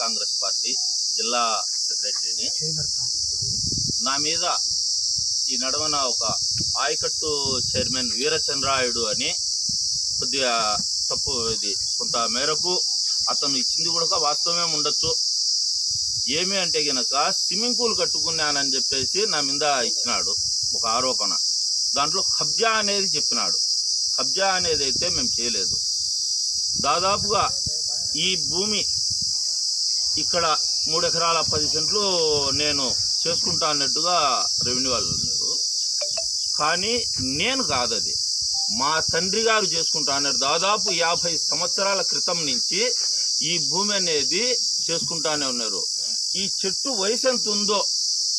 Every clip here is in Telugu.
కాంగ్రెస్ పార్టీ జిల్లా సెక్రటరీని. నా మీద ఈ నడవన ఒక ఆయకట్టు చైర్మన్ వీరచంద్రాయుడు అని కొద్దిగా తప్పు ఇది. కొంత మేరకు అతను ఇచ్చింది కూడా వాస్తవమే ఉండొచ్చు. ఏమి అంటే గనక స్విమ్మింగ్ పూల్ కట్టుకున్నానని చెప్పేసి నా మీద ఇచ్చినాడు ఒక ఆరోపణ. దాంట్లో కబ్జా అనేది చెప్పినాడు. కబ్జా అనేది అయితే మేము చేయలేదు. దాదాపుగా ఈ భూమి ఇక్కడ మూడు ఎకరాల పది సెంట్లు నేను చేసుకుంటా అన్నట్టుగా రెవెన్యూ వాళ్ళు ఉన్నారు కానీ నేను కాదు అది. మా తండ్రి గారు చేసుకుంటా అన్నారు. దాదాపు యాభై సంవత్సరాల క్రితం నుంచి ఈ భూమి అనేది చేసుకుంటానే ఉన్నారు. ఈ చెట్టు వయసు ఎంత ఉందో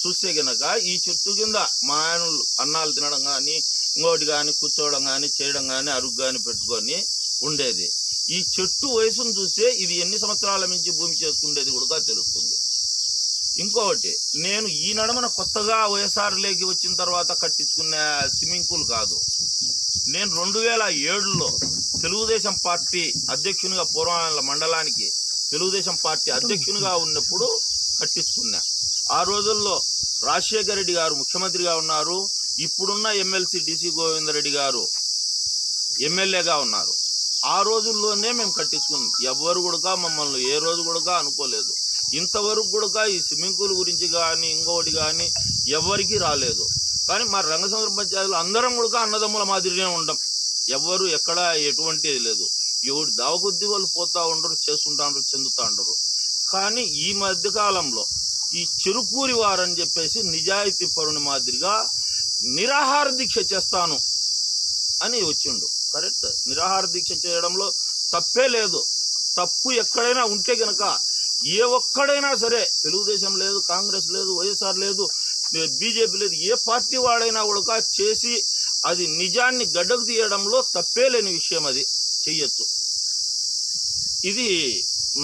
చూస్తే గనక ఈ చెట్టు కింద మా ఆయన అన్నాలు తినడం కానీ ఇంకోటి కానీ కూర్చోవడం కానీ చేయడం కానీ అరుగు కానీ పెట్టుకొని ఉండేది. ఈ చెట్టు వయసును చూస్తే ఇది ఎన్ని సంవత్సరాల నుంచి భూమి చేసుకుండేది కూడా తెలుస్తుంది. ఇంకొకటి నేను ఈ నడమన కొత్తగా వైఎస్ఆర్లోకి వచ్చిన తర్వాత కట్టించుకునే స్విమ్మింగ్ పూల్ కాదు. నేను రెండు వేల ఏడులో తెలుగుదేశం పార్టీ అధ్యక్షునిగా పూర్వాల మండలానికి తెలుగుదేశం పార్టీ అధ్యక్షునిగా ఉన్నప్పుడు కట్టించుకున్నా. ఆ రోజుల్లో రాజశేఖర రెడ్డి గారు ముఖ్యమంత్రిగా ఉన్నారు. ఇప్పుడున్న ఎమ్మెల్సీ డిసి గోవిందరెడ్డి గారు ఎమ్మెల్యేగా ఉన్నారు. ఆ రోజుల్లోనే మేము కట్టించుకున్నాం. ఎవరు కూడా మమ్మల్ని ఏ రోజు కూడా అనుకోలేదు. ఇంతవరకు కూడా ఈ స్విమ్మింగ్ పూల్ గురించి కానీ ఇంకొకటి కానీ ఎవరికి రాలేదు. కానీ మా రంగసముద్ర పంచాయతీలో అందరం కూడా అన్నదమ్ముల మాదిరిగానే ఉండం. ఎవ్వరు ఎక్కడ ఎటువంటిది లేదు. ఎవరు దావకొద్ది వాళ్ళు పోతూ ఉండరు చేసుకుంటా ఉండరు చెందుతా ఉండరు కానీ ఈ మధ్యకాలంలో ఈ చెరుకూరి వారని చెప్పేసి నిజాయితీ పరుని మాదిరిగా నిరాహార దీక్ష చేస్తాను అని వచ్చిండు. కరెక్ట్. నిరాహార దీక్ష చేయడంలో తప్పే లేదు. తప్పు ఎక్కడైనా ఉంటే గనక ఏ ఒక్కడైనా సరే తెలుగుదేశం లేదు కాంగ్రెస్ లేదు వైఎస్ఆర్ లేదు బీజేపీ లేదు ఏ పార్టీ వాడైనా కూడా చేసి అది నిజాన్ని గడ్డకు తీయడంలో తప్పే లేని విషయం అది. చెయ్యొచ్చు. ఇది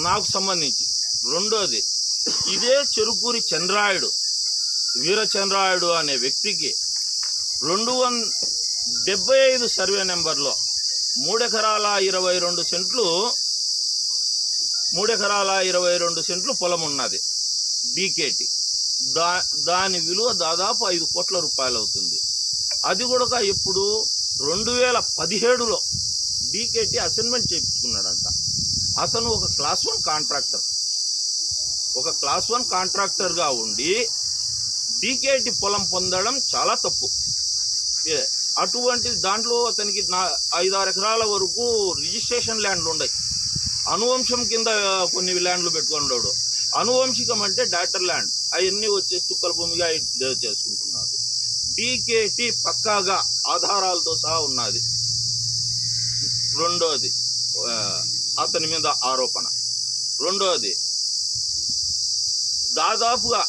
నాకు సంబంధించి రెండోది ఇదే చెరుకూరి చంద్రాయుడు వీరచంద్రాయుడు అనే వ్యక్తికి రెండు వన్ డెబ్బై ఐదు సర్వే నెంబర్లో. మూడెకరాల ఇరవై రెండు సెంట్లు మూడెకరాల ఇరవై రెండు సెంట్లు పొలం ఉన్నది. డీకేటి. దా దాని విలువ దాదాపు ఐదు కోట్ల రూపాయలు అవుతుంది. అది కూడా ఇప్పుడు రెండు వేల పదిహేడులో డీకేటి అసైన్మెంట్ చేయించుకున్నాడంట. అతను ఒక క్లాస్ వన్ కాంట్రాక్టర్. ఒక క్లాస్ వన్ కాంట్రాక్టర్గా ఉండి డీకేటి పొలం పొందడం చాలా తప్పు. ఏ, అటువంటి దాంట్లో అతనికి నా ఐదారు ఎకరాల వరకు రిజిస్ట్రేషన్ ల్యాండ్లు ఉన్నాయి. అనువంశం కింద కొన్ని ల్యాండ్లు పెట్టుకున్నాడు. అనువంశికం అంటే డాక్టర్ ల్యాండ్. అవన్నీ వచ్చేసి తుక్కల భూమిగా చేసుకుంటున్నారు. డీకేటీ పక్కాగా ఆధారాలతో సహా ఉన్నది. రెండోది అతని మీద ఆరోపణ. రెండోది దాదాపుగా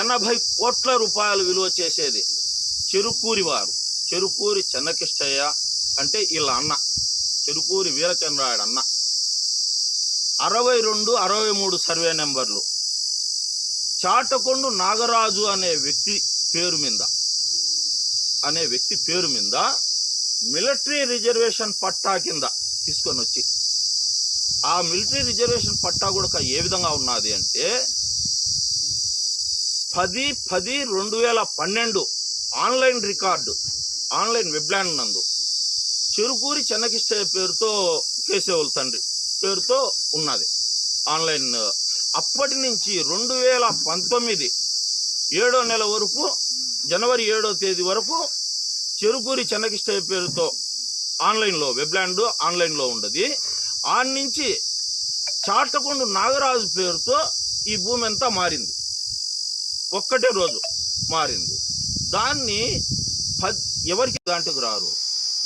ఎనభై కోట్ల రూపాయలు విలువ చేసేది చెరుకూరి వారు. చెరుకూరి చెన్నకిష్టయ్య అంటే వీళ్ళ అన్న. చెరుకూరి వీరచంద్రాయుడు అన్న. అరవై రెండు అరవై మూడు సర్వే నెంబర్లు. చాటకొండు నాగరాజు అనే వ్యక్తి పేరు మీద అనే వ్యక్తి పేరు మీద మిలిటరీ రిజర్వేషన్ పట్టా కింద తీసుకొని వచ్చి ఆ మిలిటరీ రిజర్వేషన్ పట్టా కూడా ఏ విధంగా ఉన్నది అంటే పది పది రెండు వేల పన్నెండు ఆన్లైన్ రికార్డు ఆన్లైన్ వెబ్లాండ్ నందు. చెరుకూరి చెన్నకిష్టయ్య పేరుతో కేశవుల తండ్రి పేరుతో ఉన్నది. ఆన్లైన్ అప్పటి నుంచి రెండు వేల పంతొమ్మిది ఏడో నెల వరకు జనవరి ఏడో తేదీ వరకు చెరుకూరి చెన్నకిష్టయ్య పేరుతో ఆన్లైన్లో వెబ్లాండ్ ఆన్లైన్లో ఉండదు. ఆ నుంచి చాటకొండు నాగరాజు పేరుతో ఈ భూమి అంతా మారింది. ఒక్కటే రోజు మారింది. దాన్ని పద్ ఎవరికి దాంట్లోకి రారు?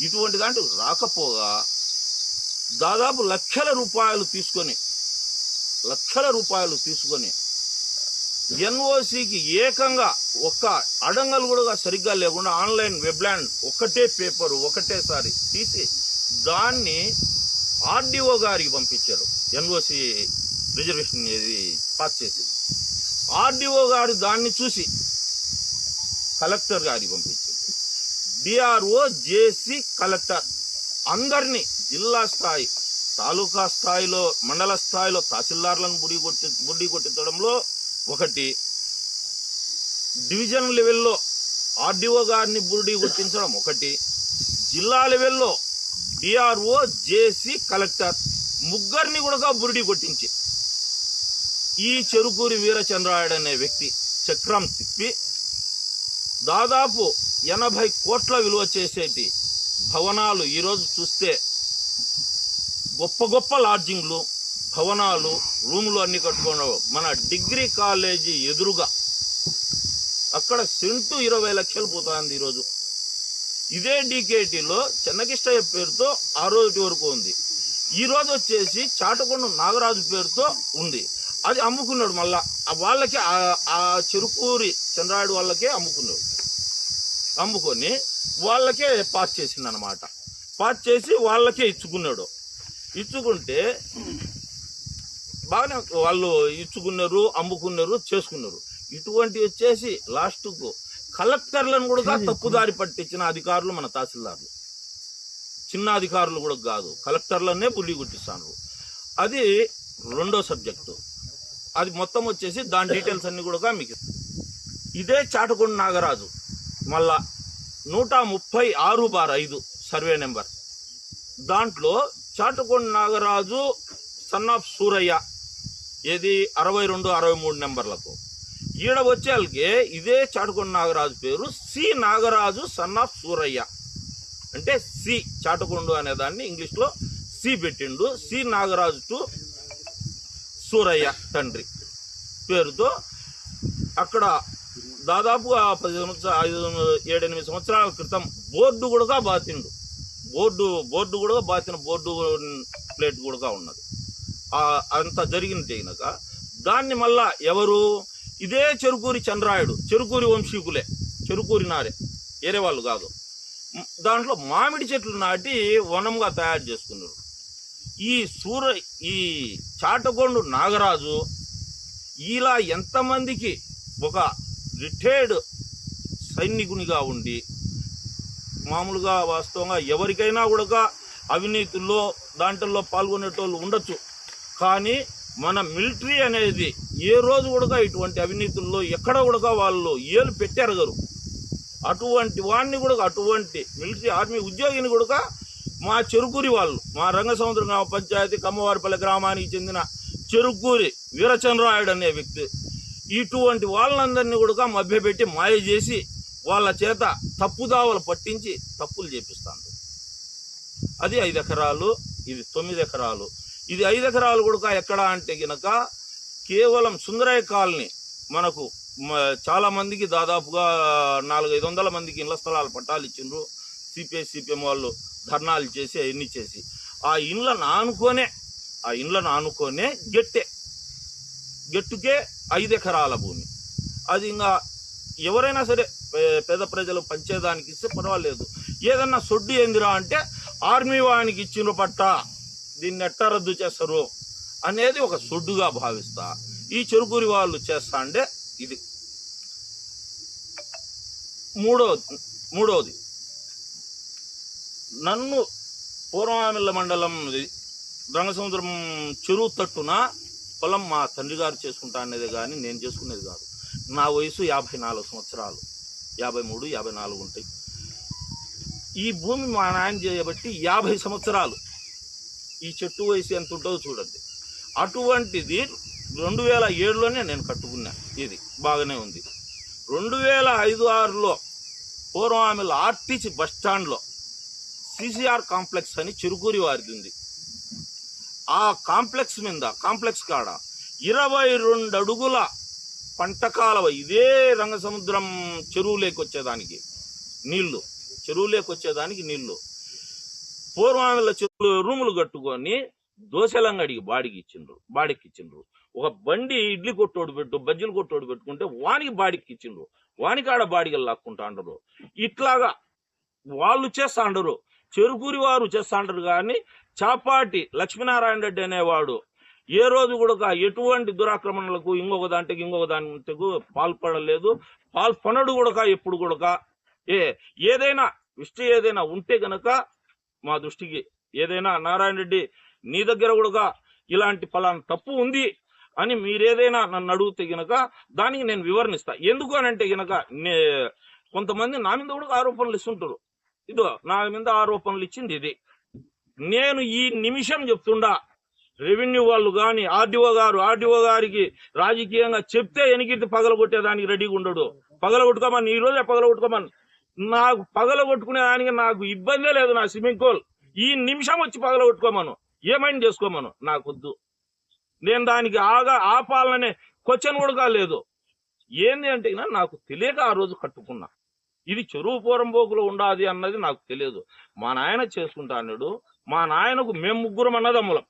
ఇటువంటి దాంట్లోకి రాకపోగా దాదాపు లక్షల రూపాయలు తీసుకొని లక్షల రూపాయలు తీసుకొని ఎన్ఓసికి ఏకంగా ఒక్క అడంగలు కూడా సరిగ్గా లేకుండా ఆన్లైన్ వెబ్లాండ్ ఒకటే పేపరు ఒకటేసారి తీసి దాన్ని ఆర్డీఓ గారికి పంపించారు. ఎన్ఓసి రిజర్వేషన్ ఇది పాస్ చేసి ఆర్డీఓ గారు దాన్ని చూసి కలెక్టర్ గారికి పంపించారు. DRO JC collector. అందరినీ జిల్లా స్థాయి తాలూకా స్థాయిలో మండల స్థాయిలో తహసీల్దార్లను బుడి కొట్టి బుడ్డి కొట్టించడంలో ఒకటి. డివిజన్ లెవెల్లో ఆర్డీఓ గారిని బుడి కొట్టించడం ఒకటి. జిల్లా లెవెల్లో డిఆర్ఓ జేసీ కలెక్టర్ ముగ్గురిని కూడా బురిడి కొట్టించి ఈ చెరుకూరి వీరచంద్రాయుడు అనే వ్యక్తి చక్రం తిప్పి దాదాపు ఎనభై కోట్ల విలువ చేసేటి భవనాలు ఈరోజు చూస్తే గొప్ప గొప్ప లాడ్జింగ్లు భవనాలు రూములు అన్ని కట్టుకున్న మన డిగ్రీ కాలేజీ ఎదురుగా అక్కడ సెంటు ఇరవై లక్షలు పోతుంది ఈరోజు ఇదే డికేటీలో చెన్నకిష్టయ్య పేరుతో ఆ రోజు వరకు ఉంది. ఈ రోజు వచ్చేసి చాటకొండ నాగరాజు పేరుతో ఉంది. అది అమ్ముకున్నాడు మళ్ళా. వాళ్ళకి ఆ- ఆ చెరుకూరి చంద్రాయుడు వాళ్ళకే అమ్ముకున్నాడు. అమ్ముకొని వాళ్ళకే పాస్ చేసింది అనమాట పాస్ చేసి వాళ్ళకే ఇచ్చుకున్నాడు. ఇచ్చుకుంటే బాగానే వాళ్ళు ఇచ్చుకున్నారు అమ్ముకున్నారు చేసుకున్నారు. ఇటువంటి వచ్చేసి లాస్ట్కు కలెక్టర్లను కూడా తప్పుదారి పట్టించిన అధికారులు మన తహసీల్దార్లు. చిన్న అధికారులు కూడా కాదు కలెక్టర్లనే పుల్లి గుట్టిస్తాను అది రెండో సబ్జెక్టు. అది మొత్తం వచ్చేసి దాని డీటెయిల్స్ అన్ని కూడా మీకు ఇదే చాటకొండ నాగరాజు. మళ్ళా నూట ముప్పై ఆరు బార్ ఐదు సర్వే నెంబర్. దాంట్లో చాటుకొండ నాగరాజు సన్ ఆఫ్ సూరయ్య ఏది అరవై రెండు అరవై మూడు నెంబర్లకు. ఈడ వచ్చేళ్ళకి ఇదే చాటుకొండ నాగరాజు పేరు C Nagaraju son of Surayya. అంటే సి చాటకొండు అనే దాన్ని ఇంగ్లీష్లో సి పెట్టిండు సి నాగరాజు టు సూరయ్య తండ్రి పేరుతో అక్కడ దాదాపుగా పది సంవత్సరాలు ఐదు ఏడెనిమిది సంవత్సరాల క్రితం బోర్డు కూడా బాతిండు. బోర్డు బోర్డు కూడా బాతిన బోర్డు ప్లేట్ కూడా ఉన్నది. అంత జరిగింది కనుక దాన్ని మళ్ళా ఎవరు? ఇదే చెరుకూరి చంద్రాయుడు చెరుకూరి వంశీకులే చెరుకూరి నారే వేరే వాళ్ళు కాదు. దాంట్లో మామిడి చెట్లు నాటి వనంగా తయారు చేసుకున్నారు. ఈ సూర ఈ చాటగొండు నాగరాజు ఇలా ఎంతమందికి ఒక రిటైర్డ్ సైనికునిగా ఉండి మామూలుగా వాస్తవంగా ఎవరికైనా కూడా అవినీతుల్లో దాంట్లో పాల్గొనేటోళ్ళు ఉండొచ్చు. కానీ మన మిలిటరీ అనేది ఏ రోజు కూడా ఇటువంటి అవినీతుల్లో ఎక్కడ కూడా వాళ్ళు ఏలు పెట్టారు అటువంటి వాడిని కూడా అటువంటి మిలిటరీ ఆర్మీ ఉద్యోగిని కూడా మా చెరుకూరి వాళ్ళు మా రంగసముద్ర గ్రామ పంచాయతీ కమ్మవారిపల్లి గ్రామానికి చెందిన చెరుకూరి వీరచంద్రాయుడు అనే వ్యక్తి ఇటువంటి వాళ్ళందరినీ కూడా మభ్యపెట్టి మాయ చేసి వాళ్ళ చేత తప్పుదావలు పట్టించి తప్పులు చేపిస్తాను అది ఐదు ఎకరాలు ఇది తొమ్మిది ఎకరాలు. ఇది ఐదు ఎకరాలు కూడా ఎక్కడ అంటే గనక కేవలం సుందరయ్య కాలనీ మనకు చాలామందికి చాలా మందికి దాదాపుగా నాలుగు ఐదు వందల మందికి ఇళ్ళ స్థలాలు పట్టాలు ఇచ్చిండ్రు. సిపిఐ సిపిఎం వాళ్ళు ధర్నాలు చేసి అవన్నీ చేసి. ఆ ఇండ్లను ఆనుకోనే ఆ ఇండ్లను ఆనుకోనే గెట్టే. గెట్టుకే ఐదు ఎకరాల భూమి. అది ఇంకా ఎవరైనా సరే పే- పేద ప్రజలు పంచేదానికి ఇస్తే పర్వాలేదు. ఏదన్నా సొడ్డు ఏందిరా అంటే ఆర్మీ వానికి ఇచ్చిన పట్ట దీన్ని ఎట్టా రద్దు చేస్తారు అనేది ఒక సొడ్డుగా భావిస్తా. ఈ చెరుకూరి వాళ్ళు చేస్తా అంటే ఇది. మూడో మూడోది. నన్ను పూర్వామిల్ల మండలం దొంగసముద్రం చెరువు తట్టున పొలం మా తండ్రి గారు చేసుకుంటా అనేది కానీ నేను చేసుకునేది కాదు. నా వయసు యాభై నాలుగు సంవత్సరాలు. యాభై మూడు యాభై నాలుగు ఉంటాయి. ఈ భూమి మా నాయన చేయబట్టి యాభై సంవత్సరాలు. ఈ చెట్టు వయసు ఎంత ఉంటుందో చూడండి. అటువంటిది రెండు వేల ఏడులోనే నేను కట్టుకున్నా. ఇది బాగానే ఉంది. రెండు వేల ఐదు ఆరులో పూర్వం ఆమెలో ఆర్టీసీ బస్ స్టాండ్లో సిసిఆర్ కాంప్లెక్స్ అని చిరుకూరి వారిది ఉంది. ఆ కాంప్లెక్స్ మీద కాంప్లెక్స్ కాడ ఇరవై రెండు అడుగుల పంట కాలవ ఇదే రంగసముద్రం చెరువులోకి వచ్చేదానికి నీళ్ళు చెరువులోకి వచ్చేదానికి నీళ్ళు. పూర్వామిల చెరువులు రూములు కట్టుకొని దోశలంగడికి బాడికి ఇచ్చిండ్రు బాడికి ఇచ్చిండ్రు. ఒక బండి ఇడ్లీ కొట్టోడు పెట్టు బజ్జీలు కొట్టోడు పెట్టుకుంటే వానికి బాడికి ఇచ్చిండ్రు. వానికాడ బాడిగలు లాక్కుంటాండ్రు ఇట్లాగా వాళ్ళు చేస్తా అండరు చెరుకూరి వారు చేస్తా అంటారు కానీ చాపాటి లక్ష్మీనారాయణ రెడ్డి అనేవాడు. ఏ రోజు కూడా ఎటువంటి దురాక్రమణలకు ఇంకొక దాంట్కి ఇంకొక దాంట్కు పాల్పడలేదు. పాల్పనడు కూడా ఎప్పుడు కూడా ఏ ఏదైనా విష్టి ఏదైనా ఉంటే గనక మా దృష్టికి ఏదైనా నారాయణ రెడ్డి నీ దగ్గర కూడా ఇలాంటి ఫలానా తప్పు ఉంది అని మీరేదైనా నన్ను అడిగితే గనక దానికి నేను వివరణిస్తా. ఎందుకు అని అంటే గనక నే- కొంతమంది నా మీద కూడా ఆరోపణలు ఇస్తుంటారు. ఇదో నా మీద ఆరోపణలు ఇచ్చింది ఇది. నేను ఈ నిమిషం చెప్తుండా. రెవెన్యూ వాళ్ళు కానీ ఆర్డీఓ గారు ఆర్డీఓ గారికి రాజకీయంగా చెప్తే ఎనికిర్తి పగలగొట్టేదానికి రెడీగా ఉండడు. పగలగొట్టుకోమని ఈ రోజే పగలగొట్టుకోమని. నాకు పగలగొట్టుకునే దానికి నాకు ఇబ్బందే లేదు నా స్విమ్మింగ్ పూల్. ఈ నిమిషం వచ్చి పగలగొట్టుకోమను. ఏమైనా చేసుకోమను? నాకొద్దు. నేను దానికి ఆగా ఆపాలనే క్వశ్చన్ కూడా లేదు ఏంది అంటే నాకు తెలియక ఆ రోజు కట్టుకున్నా. ఇది చెరువు పోరంబోకులో ఉండాది అన్నది నాకు తెలియదు. మా నాయన చేసుకుంటా అన్నాడు. మా నాయనకు మేము ముగ్గురం అన్నదమ్ములం.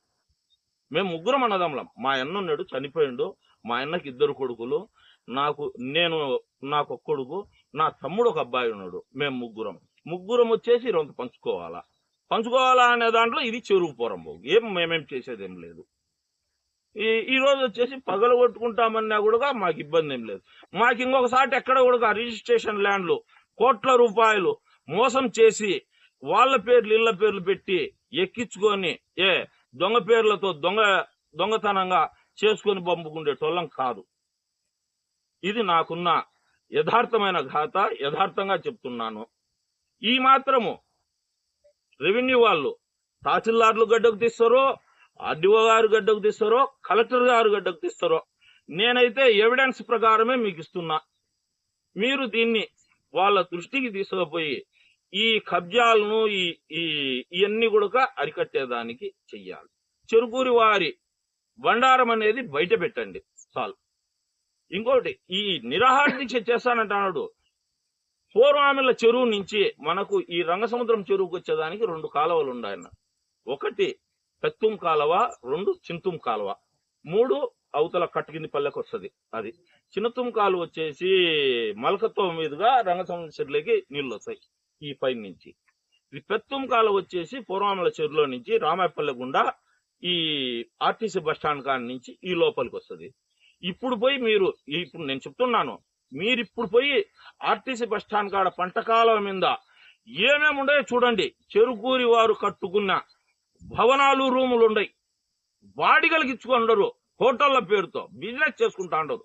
మేము ముగ్గురం అన్నదమ్ములం. మా అన్న ఉన్నాడు చనిపోయిండు మా అన్నకి ఇద్దరు కొడుకులు నాకు నేను నాకు ఒక కొడుకు నా తమ్ముడు ఒక అబ్బాయి ఉన్నాడు మేము ముగ్గురం. ముగ్గురం వచ్చేసి రొంత పంచుకోవాలా? పంచుకోవాలా అనే దాంట్లో ఇది చెరువు పొరం ఏం మేమేం చేసేది ఏం లేదు. ఈ ఈ రోజు వచ్చేసి పగలు కొట్టుకుంటామన్నా కూడా మాకు ఇబ్బంది ఏం లేదు. మాకు ఇంకొకసారి ఎక్కడ కూడా రిజిస్ట్రేషన్ ల్యాండ్లు కోట్ల రూపాయలు మోసం చేసి వాళ్ళ పేర్లు ఇళ్ళ పేర్లు పెట్టి ఎక్కించుకొని ఏ దొంగ పేర్లతో దొంగ దొంగతనంగా చేసుకొని పంపుకుండేటోళ్ళం కాదు. ఇది నాకున్న యథార్థమైన ఘాత యథార్థంగా చెప్తున్నాను. ఈ మాత్రము రెవెన్యూ వాళ్ళు తహసీల్దార్లు గడ్డకు తీస్తారో ఆర్డీఓ గారు గడ్డకు తీస్తారో కలెక్టర్ గారు గడ్డకు తీస్తారో నేనైతే ఎవిడెన్స్ ప్రకారమే మీకు ఇస్తున్నా. మీరు దీన్ని వాళ్ళ దృష్టికి తీసుకుపోయి ఈ కబ్జాలను ఈ ఈ ఇవన్నీ కూడా అరికట్టేదానికి చెయ్యాలి. చెరుకూరి వారి బండారం అనేది బయట పెట్టండి చాలు. ఇంకోటి ఈ నిరాహార దీక్ష చేస్తానంటున్నాడు పూర్వామిల చెరువు నుంచి మనకు ఈ రంగసముద్రం చెరువుకు వచ్చేదానికి రెండు కాలువలు ఉన్నాయన్న. ఒకటి పెత్తుం కాలువ రెండు చింతుం కాలువ. మూడు అవతల కట్టుకింది పల్లెకి వస్తుంది అది. చిన్నతుం కాలువ వచ్చేసి మలకత్వం మీదుగా రంగసముద్రం చెరువులోకి నీళ్ళు వస్తాయి ఈ పైన నుంచి. ఈ పెత్తుం వచ్చేసి పూర్వామిల చెరులో నుంచి రామాయపల్లె గుండా ఈ ఆర్టీసీ బస్ స్టాండ్ కాడ నుంచి ఈ లోపలికి వస్తుంది. ఇప్పుడు పోయి మీరు ఇప్పుడు నేను చెప్తున్నాను మీరు ఇప్పుడు పోయి ఆర్టీసీ బస్ స్టాండ్ కాడ పంటకాలం మీద ఏమేమి ఉన్నాయో చూడండి. చెరుకూరి వారు కట్టుకున్న భవనాలు రూములు ఉన్నాయి బాడిగలకి ఇచ్చుకుండరు హోటళ్ళ పేరుతో బిజినెస్ చేసుకుంటా ఉండరు.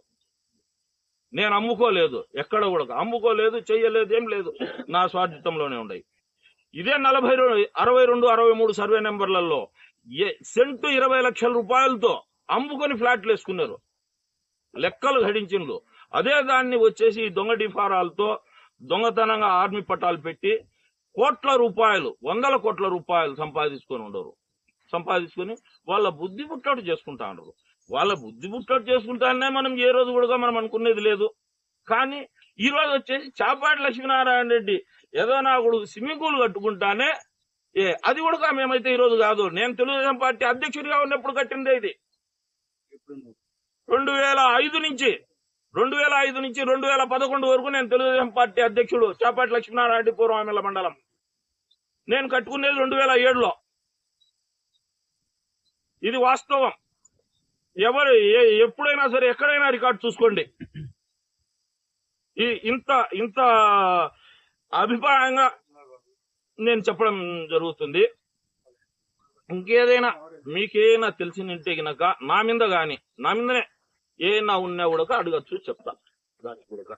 నేను అమ్ముకోలేదు ఎక్కడ కూడా అమ్ముకోలేదు చెయ్యలేదు ఏం లేదు. నా స్వార్థితంలోనే ఉన్నాయి ఇదే నలభై రెండు అరవై రెండు అరవై మూడు సర్వే నెంబర్లలో ఏ- సెంటు ఇరవై లక్షల రూపాయలతో అమ్ముకొని ఫ్లాట్లు వేసుకున్నారు. లెక్కలు గడించిండ్రు. అదే దాన్ని వచ్చేసి దొంగ డిఫారాలతో దొంగతనంగా ఆర్మీ పట్టాలు పెట్టి కోట్ల రూపాయలు వందల కోట్ల రూపాయలు సంపాదించుకొని ఉండరు. సంపాదించుకొని వాళ్ళ బుద్ధి పుట్టాడు చేసుకుంటా ఉండరు. వాళ్ళ బుద్ధి పుట్టాడు చేసుకుంటానే మనం ఏ రోజు కూడా మనం అనుకునేది లేదు. కానీ ఈ రోజు వచ్చేసి చాపాటి లక్ష్మీనారాయణ రెడ్డి ఏదో నా కొడుకు స్విమ్మింగ్ పూల్ కట్టుకుంటానే ఏ అది కూడా మేమైతే ఈ రోజు కాదు. నేను తెలుగుదేశం పార్టీ అధ్యక్షుడిగా ఉన్నప్పుడు కట్టిందే ఇది. రెండు వేల ఐదు నుంచి రెండు వేల ఐదు నుంచి రెండు వేల పదకొండు వరకు నేను తెలుగుదేశం పార్టీ అధ్యక్షుడు చాపాటి లక్ష్మీనారాయణ పూర్వమిల్ల మండలం. నేను కట్టుకునేది రెండు వేల ఏడులో. ఇది వాస్తవం. ఎవరు ఏ- ఎప్పుడైనా సరే ఎక్కడైనా రికార్డు చూసుకోండి. ఈ ఇంత ఇంత అభిప్రాయంగా నేను చెప్పడం జరుగుతుంది. ఇంకేదైనా మీకేనా తెలిసినంటే గనక నా మీద కానీ నా మీదనే ఏమైనా ఉన్నా కూడా అడగచ్చు చెప్తా దానికి కూడా